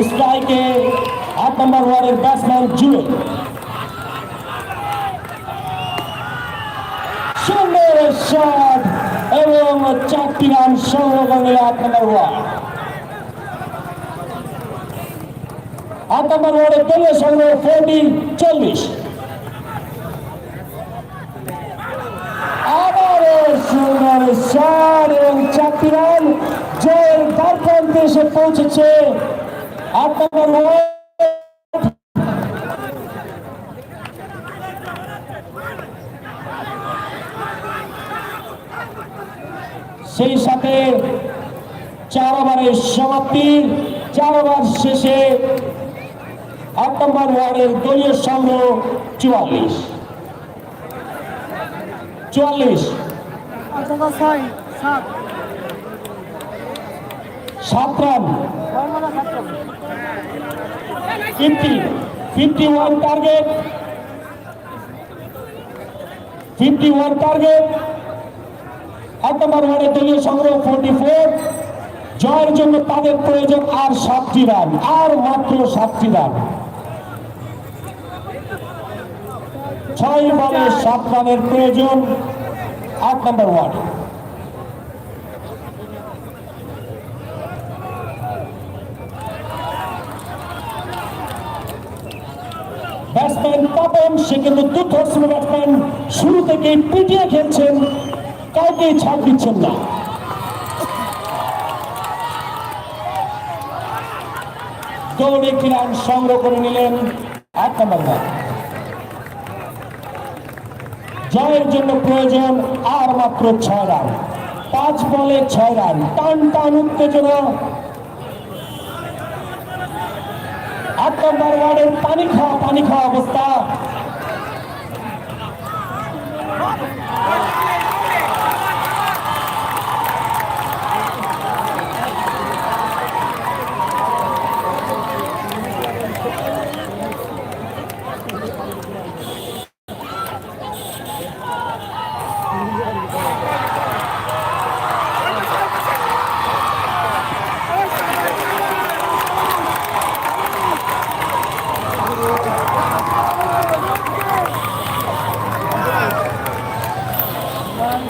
স্ট্রাইকে আট নম্বর ওয়ার্ডের ব্যাটসম্যান জুয়েল সুন্দর শট এবং চারটি রান সংগ্রহ করে আট নম্বর ওয়ার্ড। আট নম্বর ওয়ার্ডের দলীয় সংগ্রহ ফোরটি চল্লিশ। আবারও সুন্দর শট এবং চারটি রান। জয়ের দ্বারপ্রান্তে এসে পৌঁছেছে সেই সাথে চার ওভারের সমাপ্তি চার ওভার শেষে আট নম্বর ওয়ার্ডের দলীয় সংগ্রহ চুয়াল্লিশ। চুয়াল্লিশ। সাত run fifty fifty one target fifty one target আট নম্বর ওয়ার্ডের দলীয় সংগ্রহ ফোর্টি ফোর জয়ের জন্য তাদের প্রয়োজন আর সাতটি রান আর মাত্র সাতটি রান ছয় বলে সাত রানের প্রয়োজন। আট নম্বর ওয়ার্ড ব্যাটসম্যান পাপন সে কিন্তু দুর্ধর্ষ ব্যাটসম্যান শুরু থেকে পিটিয়ে খেলছেন। কাউকে ছাড় দিচ্ছেন না। দৌড়ে একটি সংগ্রহ করে নিলেন আট নম্বর জয়ের জন্য প্রয়োজন আর মাত্র ছয় রান। পাঁচ বলে ছয় রান। টান টান, উত্তেজনা। আট নম্বর ওয়ার্ডের পানি খাওয়া পানি খাওয়া অবস্থা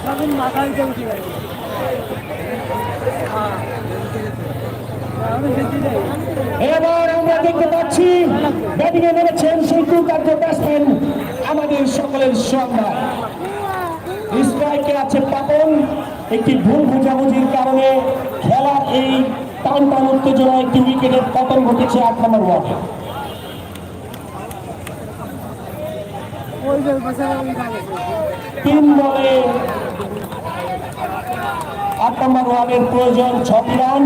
সবিন মাথায় উঠে উঠে গেছে আমি যেতে যাই এবার আমরা দেখতে পাচ্ছি ব্যাটিং এ নেমেছেন সেই দুর্দান্ত ব্যাটসম্যান আমাদের সকলের সম্মান স্ট্রাইকে আছে পাপন একটি ভুল বোঝাবুঝির কারণে খেলা এই টান টান উত্তেজনা একটি উইকেটের পতন ঘটেছে আট নম্বর ওয়ার্ডে। তিন বলে আট নম্বর ওয়ার্ডের প্রয়োজন ছটি রান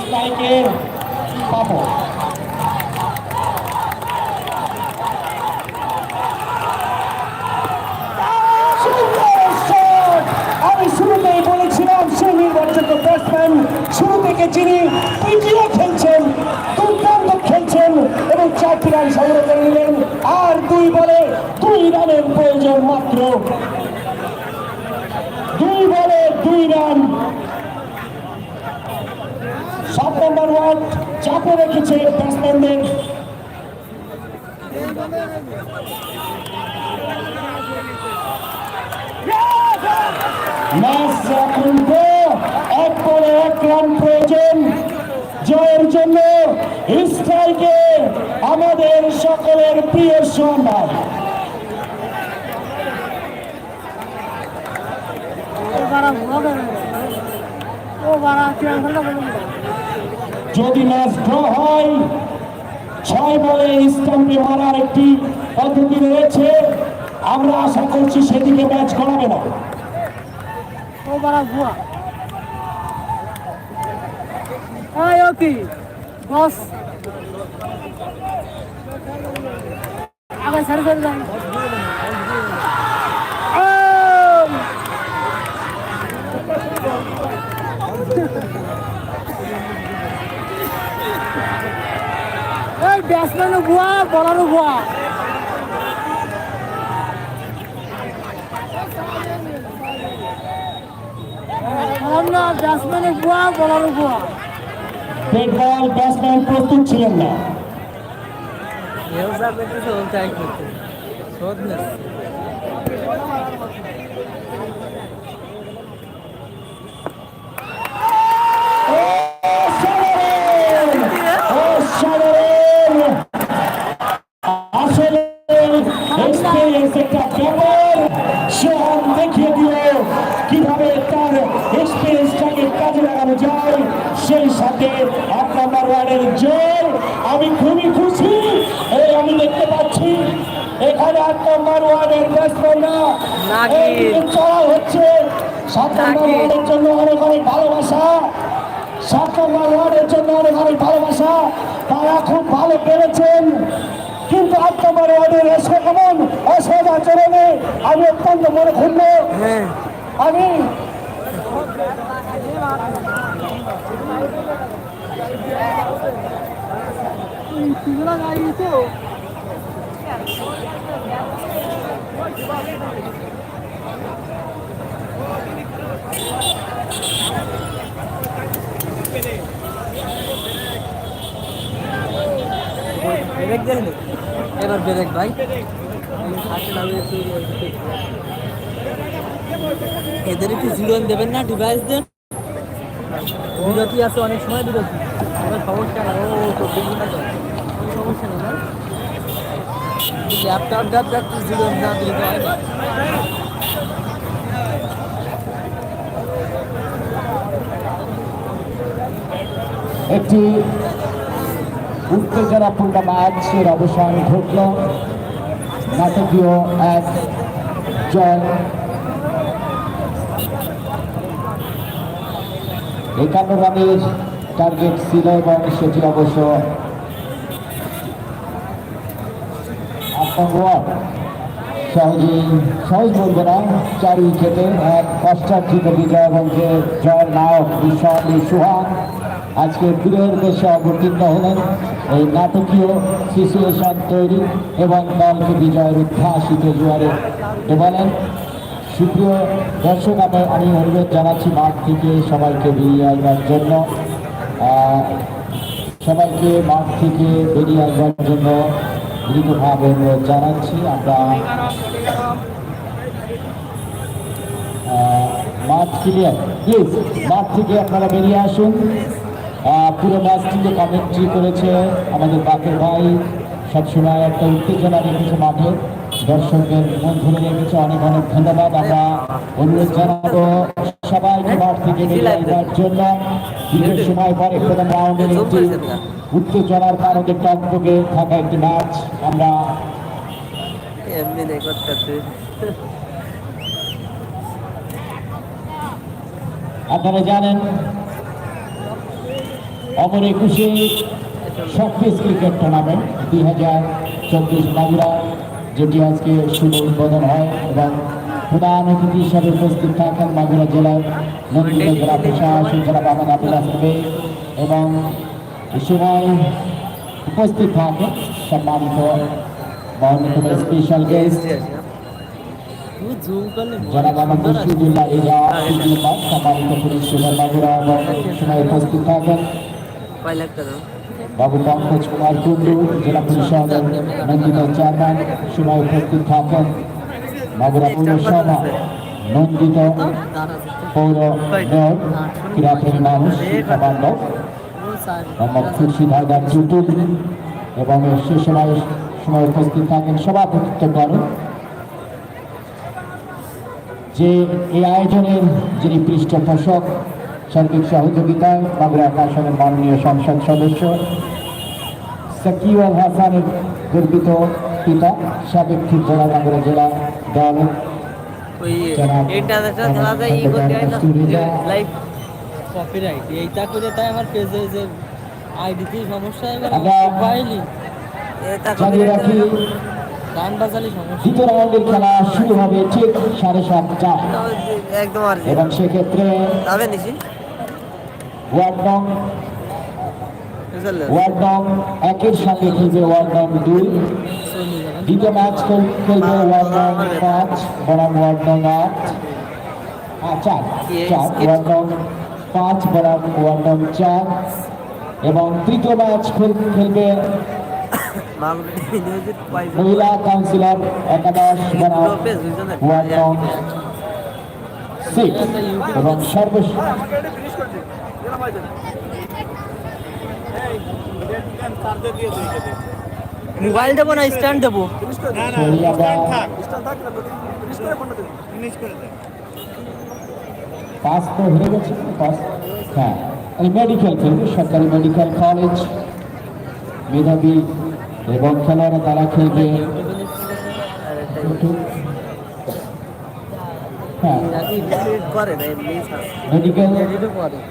স্ট্রাইকে পাবো সুন্দর শট! আমি শুরুতেই বলেছিলাম সেই নির্বাচিত ব্যাটসম্যান শুরু থেকে যিনি পিটিয়ে খেলছেন দুর্দান্ত খেলছেন এবং চারটি রান সংগ্রহ করে নিলেন আর দুই বলে দুই রানের প্রয়োজন মাত্র দুই বলে দুই রান সাত নম্বর ওয়ার্ড চাপে রেখেছে ব্যাটসম্যানদের এখন তো এক এক রান প্রয়োজন। জয়ের জন্য স্ট্রাইকে আমাদের সকলের প্রিয় সম্মান। যদি ম্যাচ ড্র হয়, ছয় বলে স্টাম্পে মারার একটি পদ্ধতি রয়েছে। আমরা আশা করছি সেদিকে ম্যাচ গড়াবে না। কি বস। সারি সারি যান। ও এই ব্যাটসম্যানও বুয়া বলারও বুয়া বললাম না বুয়া বলারও বুয়া বল ব্যাটসম্যান প্রস্তুত ছিলেন না। এখানে এক নম্বর ওয়ার্ডের ব্যাটসম্যানরা চড়া হচ্ছে। সাত নম্বর ওয়ার্ডের জন্য অনেক অনেক ভালোবাসা। সাত নম্বর ওয়ার্ডের জন্য অনেক অনেক ভালোবাসা। তারা খুব ভালো পেরেছেন। কিন্তু আট নম্বর ওয়ার্ডের এসে এমন অসদাচরণে আমি অত্যন্ত মনে ক্ষুণ্ণ হ্যাঁ। আমি তিনজনা গাড়ি তো। ব্রেক দেন এবার ব্রেক ভাই এদের একটু জিরোন দেবেন না ডিভাইস দেন বিরতি আছে অনেক সময় বিরতি আমার সমস্যা না ও সমস্যা নেই ল্যাপটপ ট্যাপটপ জিরো না দিলে তো হয় একটি উত্তেজনাপূর্ণ ম্যাচের অবসান ঘটল। নাটকীয় এক জয়। একান্ন রানের টার্গেট ছিল এবং সেটি অবশ্য ওয়ার্ড সহজেই সহজ বলব না চার উইকেটে এক কষ্টার্জিত বিজয় যে জয়ের নায়ক বিশাল সুহান আজকে বীরের দেশে অবতীর্ণ হলেন এই নাটকীয় সিচুয়েশন তৈরি এবং দলকে বিজয়ের উদ্ভাসিত জোয়ারে ডোবালেন। সুপ্রিয় দর্শক, আমি আমি অনুরোধ জানাচ্ছি মাঠ থেকে সবাইকে বেরিয়ে আসবার জন্য। সবাইকে মাঠ থেকে বেরিয়ে আসবার জন্য দৃঢ়ভাবে জানাচ্ছি, আমরা মাঠ ক্লিয়ার প্লিজ মাঠ থেকে আপনারা বেরিয়ে আসুন। পুরো ম্যাচটিকে কমেন্ট্রি করেছে আমাদের বাকের ভাই। সবসময় একটা উত্তেজনা রেখেছে মাঠে। দর্শকদের মন ধরে রেখেছে অনেক অনেক ধন্যবাদ। আমরা অনুরোধ জানাব সবাইকে মাঠ থেকে বেরিয়ে আসবার জন্য। দীর্ঘ সময় পরে প্রথম রাউন্ডের একটি উত্তেজনার কারণে টকটকে থাকা একটি ম্যাচ আমরা আপনারা জানেন অমর একুশে শর্টপিস ক্রিকেট টুর্নামেন্ট দুই হাজার চব্বিশ মাগুরা যেটি আজকে শুভ উদ্বোধন হয় এবং প্রধান অতিথি হিসাবে উপস্থিত থাকেন মাগুরা জেলার নন্দিত জেলা প্রশাসক জেলা আবুল এবং সময় উপস্থিত থাকেন সম্মানিত অন্যতম স্পেশাল গেস্ট জনাব আমাদের সুদুল্লাহ এজা ইজুল্লাহ সম্মানিত পুলিশ সুপার বাবুরা এবং সময় উপস্থিত থাকেন বাবু পঙ্কজ কুমার কুন্ডু জেলা পরিষদের নন্দিত চেয়ারম্যান, সময় উপস্থিত থাকেন বাবুরা পৌরসভা নন্দিত পৌর ক্রীড়াপ্রেমী মানুষ, শিক্ষা বান্ধব মোহাম্মদ খুরশিদ হায়দার চুটুল এবং সে সময় সময় উপস্থিত থাকেন সভাপতিত্ব করেন। যে এই আয়োজনের যিনি পৃষ্ঠপোষক সার্বিক সহযোগিতায় বাংলা আসনের মাননীয় সংসদ সদস্য সাকিব আল হাসানের গর্বিত পিতা সাবেক ত্রিপুরা বাংলা জেলা দল ইন্টারন্যাশনাল খেলা যায় কপিরাইট এইটা করে তাই আমার পেজে যে আইডিতে সমস্যা এবার আমরা- পাইলি। এটা রাখি গান বাজালি সমস্যা। দ্বিতীয় রাউন্ডের খেলা শুরু হবে ঠিক সাড়ে সাতটা। একদম আর এবং সেক্ষেত্রে যাবে নিশি? ওয়ার্ড নং ওয়ার্ড নং একের সঙ্গে খেলবে ওয়ার্ড নং দুই। দ্বিতীয় ম্যাচ খেল- খেলবে ওয়ার্ড নং পাঁচ বনাম ওয়ার্ড নং আট। আহ, চার চার ওয়ার্ড নং পাঁচ বনাম ওয়ার্ড নং চার এবং তৃতীয় ম্যাচ খেল- খেলবে মহিলা কাউন্সিলর একাদশ বনাম ওয়ার্ড নং সিক্স এবং সর্বশেষ মোবাইল দেবো না স্ট্যান্ড দেবো? মহিলারা পাস তো হয়ে গেছে, পাস হ্যাঁ এই মেডিকেল খেলবে সরকারি মেডিকেল কলেজ মেধাবী এবং খেলোয়াড়রা তারা খেলবে হ্যাঁ। মেডিকেল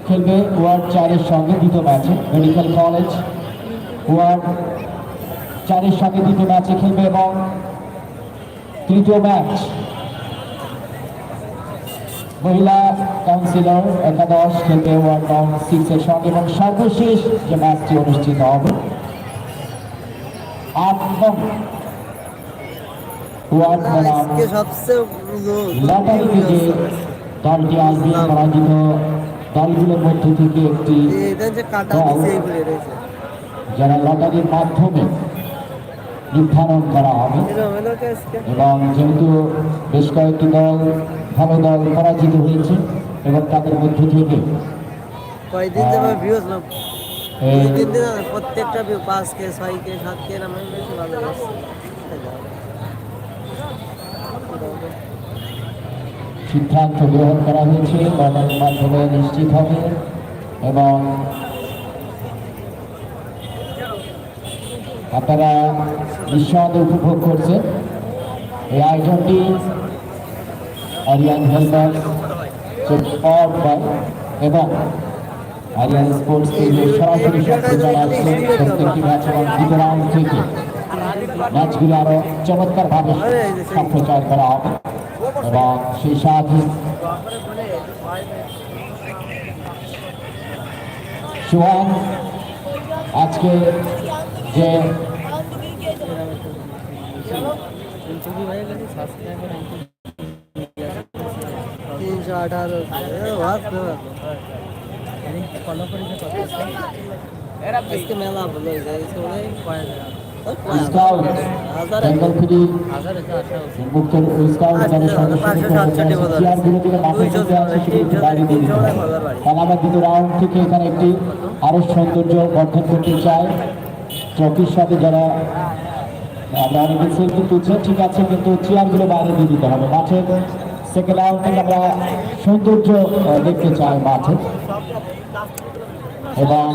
খেলবে ওয়ার্ড চারের সঙ্গে দ্বিতীয় ম্যাচে মেডিকেল কলেজ ওয়ার্ড চারের সঙ্গে দ্বিতীয় ম্যাচে খেলবে এবং তৃতীয় ম্যাচ মহিলা কাউন্সিলর একাদশ খেলবে ওয়ার্ড নং সিক্সের সঙ্গে এবং সর্বশেষ যে ম্যাচটি অনুষ্ঠিত হবে আট নং ওয়ার্ড বনাম সবচেয়ে লটারিতে যে দলটি আসবে। পরাজিত দলগুলোর মধ্যে থেকে একটি যারা লটারির মাধ্যমে নির্ধারণ করা হবে। এবং যেহেতু বেশ কয়েকটি দল ভালো দল পরাজিত হয়েছে এবং তাদের মধ্যে থেকে কয়দিন যাবে ভিউজ লোক দুই তিন দিন প্রত্যেকটা ভিউ পাঁচ কে ছয় কে সাত কে নামে বেশি ভালো লাগছে সিদ্ধান্ত গ্রহণ করা হয়েছে লটারির মাধ্যমে নিশ্চিত হবে এবং আপনারা নিঃসন্দেহে উপভোগ করছেন। এই আয়োজনটি আরিয়ান হেলথ পাওয়ার বাই এবং আরিয়ান স্পোর্টস সরাসরি দ্বিতীয় রাউন্ড থেকে ম্যাচগুলো আরও চমৎকারভাবে সম্প্রচার করা হবে। এবং সেই সাথে সোহান, আজকে যে তিনশো আঠারো। আজকে মেলা ভালো হয়েছে আজকে কয়েক হাজার। হাজার। রাউন্ড থেকে এখানে একটি আরও সৌন্দর্য বর্ধন করতে চাই ট্রফির সাথে যারা আমরা অনেকে সেলফি তুলছে ঠিক আছে কিন্তু চেয়ারগুলো বাইরে দিয়ে দিতে হবে। মাঠে সেকেন্ড রাউন্ডে আমরা সৌন্দর্য দেখতে চাই মাঠে। এবং